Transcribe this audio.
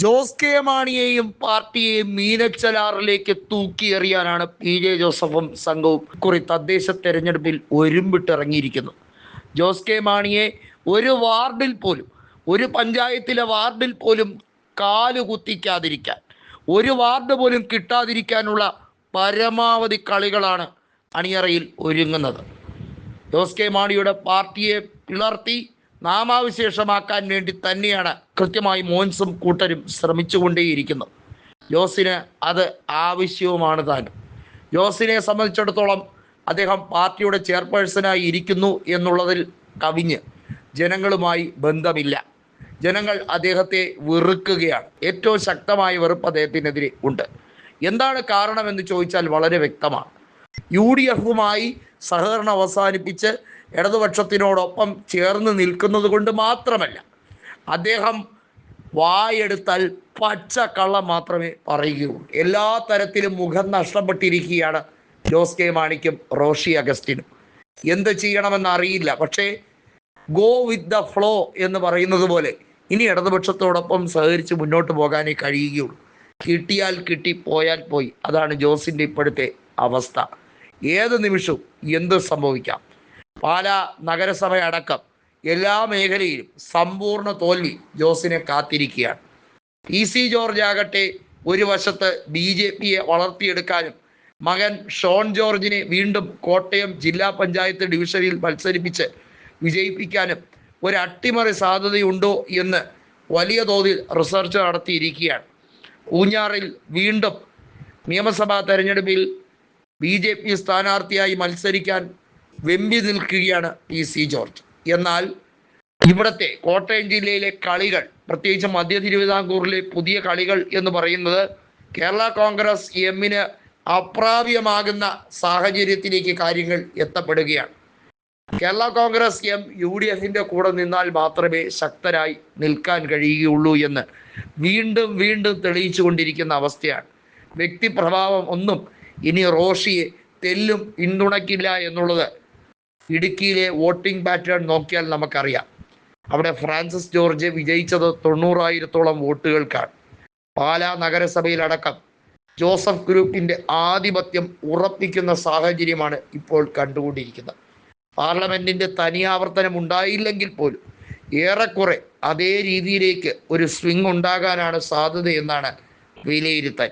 Jose K മാണിയെയും പാർട്ടിയെയും മീനച്ചലാറിലേക്ക് തൂക്കിയെറിയാനാണ് പി ജെ ജോസഫും സംഘവും കുറി തദ്ദേശ തെരഞ്ഞെടുപ്പിൽ ഒരുമ്പിട്ടിറങ്ങിയിരിക്കുന്നത് ജോസ് കെ മാണിയെ ഒരു വാർഡിൽ പോലും ഒരു പഞ്ചായത്തിലെ വാർഡിൽ പോലും കാൽ കുത്തിക്കാതിരിക്കാൻ ഒരു വാർഡ് പോലും കിട്ടാതിരിക്കാനുള്ള പരമാവധി കളികളാണ് അണിയറയിൽ ഒരുങ്ങുന്നത്. ജോസ് കെ മാണിയുടെ പാർട്ടിയെ പിളർത്തി നാമാവിശേഷമാക്കാൻ വേണ്ടി തന്നെയാണ് കൃത്യമായി മോൻസും കൂട്ടരും ശ്രമിച്ചുകൊണ്ടേയിരിക്കുന്നത്. ജോസിന് അത് ആവശ്യവുമാണ് താനും. ജോസിനെ സംബന്ധിച്ചിടത്തോളം അദ്ദേഹം പാർട്ടിയുടെ ചെയർപേഴ്സണായി ഇരിക്കുന്നു എന്നുള്ളതിൽ കവിഞ്ഞ് ജനങ്ങളുമായി ബന്ധമില്ല. ജനങ്ങൾ അദ്ദേഹത്തെ വെറുക്കുകയാണ്. ഏറ്റവും ശക്തമായ വെറുപ്പ് അദ്ദേഹത്തിനെതിരെ ഉണ്ട്. എന്താണ് കാരണമെന്ന് ചോദിച്ചാൽ വളരെ വ്യക്തമാണ്. യു ഡി എഫുമായി സഹകരണം അവസാനിപ്പിച്ച് ഇടതുപക്ഷത്തിനോടൊപ്പം ചേർന്ന് നിൽക്കുന്നത് കൊണ്ട് മാത്രമല്ല അദ്ദേഹം വായെടുത്താൽ പച്ച കള്ളം മാത്രമേ പറയുകയുള്ളൂ. എല്ലാ തരത്തിലും മുഖം നഷ്ടപ്പെട്ടിരിക്കുകയാണ് ജോസ് കെ മാണിക്കും റോഷി അഗസ്റ്റിനും. എന്ത് ചെയ്യണമെന്ന് അറിയില്ല. പക്ഷേ ഗോ വിത്ത് ദ ഫ്ലോ എന്ന് പറയുന്നത് പോലെ ഇനി ഇടതുപക്ഷത്തോടൊപ്പം സഹകരിച്ച് മുന്നോട്ട് പോകാനേ കഴിയുകയുള്ളൂ. കിട്ടിയാൽ കിട്ടി പോയാൽ പോയി. അതാണ് ജോസിന്റെ ഇപ്പോഴത്തെ അവസ്ഥ. ഏത് നിമിഷവും എന്ത് സംഭവിക്കാം. പാലാ നഗരസഭ അടക്കം എല്ലാ മേഖലയിലും സമ്പൂർണ തോൽവി ജോസിനെ കാത്തിരിക്കുകയാണ്. പി സി ജോർജ് ആകട്ടെ ഒരു വശത്ത് ബി ജെ പിയെ വളർത്തിയെടുക്കാനും മകൻ ഷോൺ ജോർജിനെ വീണ്ടും കോട്ടയം ജില്ലാ പഞ്ചായത്ത് ഡിവിഷനിൽ മത്സരിപ്പിച്ച് വിജയിപ്പിക്കാനും ഒരു അട്ടിമറി സാധ്യതയുണ്ടോ എന്ന് വലിയ തോതിൽ റിസർച്ച് നടത്തിയിരിക്കുകയാണ്. ഊഞ്ഞാറിൽ വീണ്ടും നിയമസഭാ തെരഞ്ഞെടുപ്പിൽ ബി ജെ പി സ്ഥാനാർത്ഥിയായി മത്സരിക്കാൻ വെമ്പി നിൽക്കുകയാണ് പി സി ജോർജ്. എന്നാൽ ഇവിടത്തെ കോട്ടയം ജില്ലയിലെ കളികൾ പ്രത്യേകിച്ച് മധ്യ തിരുവിതാംകൂറിലെ പുതിയ കളികൾ എന്ന് പറയുന്നത് കേരള കോൺഗ്രസ് എമ്മിന് അപ്രാപ്യമാകുന്ന സാഹചര്യത്തിലേക്ക് കാര്യങ്ങൾ എത്തപ്പെടുകയാണ്. Kerala Congress M U D എഫിന്റെ കൂടെ നിന്നാൽ മാത്രമേ ശക്തരായി നിൽക്കാൻ കഴിയുകയുള്ളൂ എന്ന് വീണ്ടും വീണ്ടും തെളിയിച്ചു കൊണ്ടിരിക്കുന്ന അവസ്ഥയാണ്. വ്യക്തിപ്രഭാവം ഒന്നും ഇനി റോഷിയെ തെല്ലും പിന്തുണയ്ക്കില്ല എന്നുള്ളത് ഇടുക്കിയിലെ വോട്ടിംഗ് പാറ്റേൺ നോക്കിയാൽ നമുക്കറിയാം. അവിടെ ഫ്രാൻസിസ് ജോർജ് വിജയിച്ചത് തൊണ്ണൂറായിരത്തോളം വോട്ടുകൾക്കാണ്. പാലാ നഗരസഭയിലടക്കം ജോസഫ് ഗ്രൂപ്പിന്റെ ആധിപത്യം ഉറപ്പിക്കുന്ന സാഹചര്യമാണ് ഇപ്പോൾ കണ്ടുകൊണ്ടിരിക്കുന്നത്. പാർലമെന്റിന്റെ തനിയാവർത്തനം ഉണ്ടായില്ലെങ്കിൽ പോലും ഏറെക്കുറെ അതേ രീതിയിലേക്ക് ഒരു സ്വിംഗ് ഉണ്ടാകാനാണ് സാധ്യതയെന്നാണ് വിലയിരുത്തൽ.